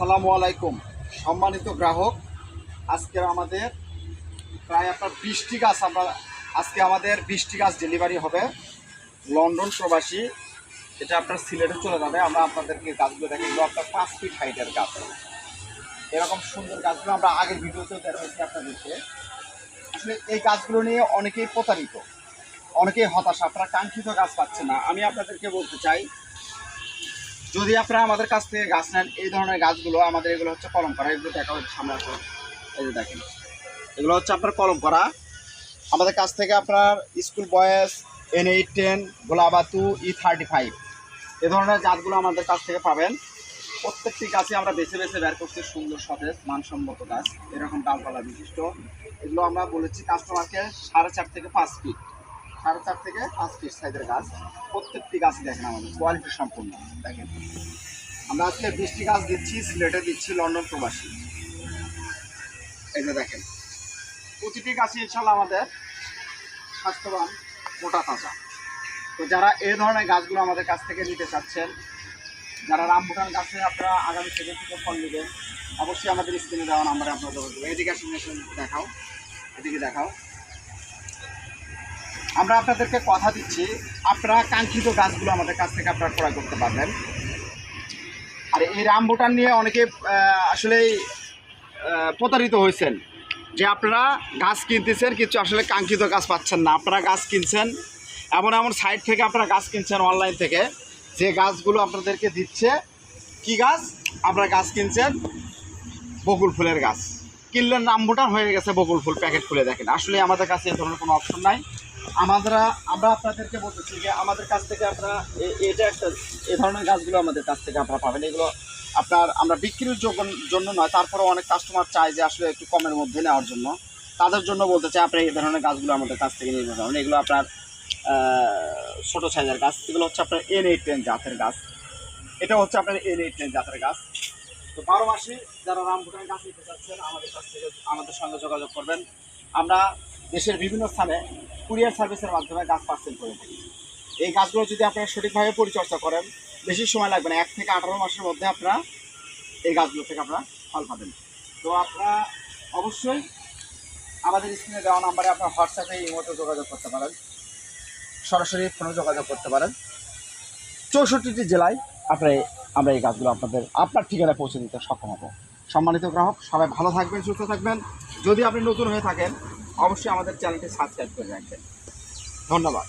আসসালামু আলাইকুম। সম্মানিত গ্রাহক, আজকে আমাদের প্রায় আপনার বৃষ্টি গাছ আমরা আজকে আমাদের বৃষ্টি গাছ ডেলিভারি হবে। লন্ডন প্রবাসী, এটা আপনার সিলেটে চলে যাবে। আমরা আপনাদেরকে গাছগুলো দেখে এগুলো আপনার পাঁচ ফিট হাইটের গাছ। এরকম সুন্দর গাছগুলো আমরা আগের ভিডিওতেও দেখাচ্ছি আপনাদেরকে। আসলে এই গাছগুলো নিয়ে অনেকেই প্রতারিত, অনেকেই হতাশা। আপনারা কাঙ্ক্ষিত গাছ পাচ্ছে না। আমি আপনাদেরকে বলতে চাই যদি আপনারা আমাদের কাছ থেকে গাছ নেন, এই ধরনের গাছগুলো, আমাদের এগুলো হচ্ছে কলম করা। এগুলো দেখা হচ্ছে সামনে এই যে দেখেন। এগুলো হচ্ছে আপনার কলম করা। আমাদের কাছ থেকে আপনার school boys N eight ten গোলাবাতু E thirty five এ ধরনের গাছগুলো আমাদের কাছ থেকে পাবেন। প্রত্যেকটি গাছে আমরা বেছে বেছে বের করছি, সুন্দর সতেজ, মানসম্মত গাছ। এরকম ডালপালা বিশিষ্ট। এগুলো আমরা বলেছি কাস্টমারকে সাড়ে চার থেকে পাঁচ ফিট সাড়ে চার থেকে পাঁচ ফিট সাইজের গাছ। প্রত্যেকটি গাছই দেখেন আমাদের কোয়ালিটি সম্পূর্ণ। দেখেন। আমরা আজকে বৃষ্টি গাছ দিচ্ছি, সিলেটে দিচ্ছি লন্ডন প্রবাসী। এই যে দেখেন, প্রতিটি গাছই ইনশাল্লাহ আমাদের স্বাস্থ্যবান, মোটা তাজা। তো যারা এই ধরনের গাছগুলো আমাদের কাছ থেকে নিতে চাচ্ছেন, যারা রামবুটান গাছে আপনারা আগামী থেকে থেকে ফল নেবেন, অবশ্যই আমাদের স্ক্রিনে দেওয়া নাম্বারে আপনারা এদিকে দেখাও। এদিকে দেখাও। আমরা আপনাদেরকে কথা দিচ্ছি। আপনারা কাঙ্ক্ষিত গাছগুলো আমাদের কাছ থেকে আপনারা ক্রয় করতে পারবেন। আর এই রামবুটান নিয়ে অনেকে আহ, আসলেই প্রতারিত হয়েছেন যে আপনারা গাছ কিনতেছেন কিছু আসলে কাঙ্ক্ষিত গাছ পাচ্ছেন না। আপনারা গাছ কিনছেন এমন এমন সাইট থেকে আপনারা গাছ কিনছেন অনলাইন থেকে। যে গাছগুলো আপনাদেরকে দিচ্ছে কি গাছ? আপনারা গাছ কিনছেন বকুল ফুলের গাছ। কিনলেন রামবুটান হয়ে গেছে বকুল ফুল প্যাকেট খুলে দেখেন। আসলে আমাদের কাছে এ ধরনের কোনো অপশন নাই। আমরা আমরা আপনাদেরকে বলতেছি যে আমাদের কাছ থেকে আপনারা এটা একটা, এ ধরনের গাছগুলো আমাদের কাছ থেকে আপনারা পাবেন। এগুলো আপনার, আমরা বিক্রির জন্য নয়, তারপরেও অনেক কাস্টমার চায় যে আসলে একটু কমের মধ্যে নেওয়ার জন্য। তাদের জন্য বলতে চাই আপনি এই ধরনের গাছগুলো আমাদের কাছ থেকে নিয়ে যাবেন। এগুলো আপনার ছোটো ছোট সাইজের গাছ। এগুলো হচ্ছে আপনার এন এইট টেন জাতের গাছ। এটা হচ্ছে আপনার এন এইট টেন জাতের গাছ। তো বারো মাসে যারা রামভুটান গাছ নিতে চাচ্ছেন, আমাদের কাছ থেকে আমাদের সঙ্গে যোগাযোগ করবেন। আমরা দেশের বিভিন্ন স্থানে কুরিয়ার সার্ভিসের মাধ্যমে গাছ পার্সেল করে থাকি। এই গাছগুলো যদি আপনারা সঠিকভাবে পরিচর্যা করেন, বেশি সময় লাগবে না, এক থেকে আঠারো মাসের মধ্যে আপনারা এই গাছগুলো থেকে আপনারা ফল পাবেন। তো আপনারা অবশ্যই আমাদের স্ক্রিনে দেওয়া নাম্বারে আপনার হোয়াটসঅ্যাপে এই মতো যোগাযোগ করতে পারেন। সরাসরি ফোনে যোগাযোগ করতে পারেন। চৌষট্টিটি জেলায় আপনার আমরা এই গাছগুলো আপনাদের আপনার ঠিকানায় পৌঁছে দিতে সক্ষম হব। সম্মানিত গ্রাহক, সবাই ভালো থাকবেন, সুস্থ থাকবেন। যদি আপনি নতুন হয়ে থাকেন অবশ্যই আমাদের চ্যানেলটি সাবস্ক্রাইব করে রাখবেন। ধন্যবাদ।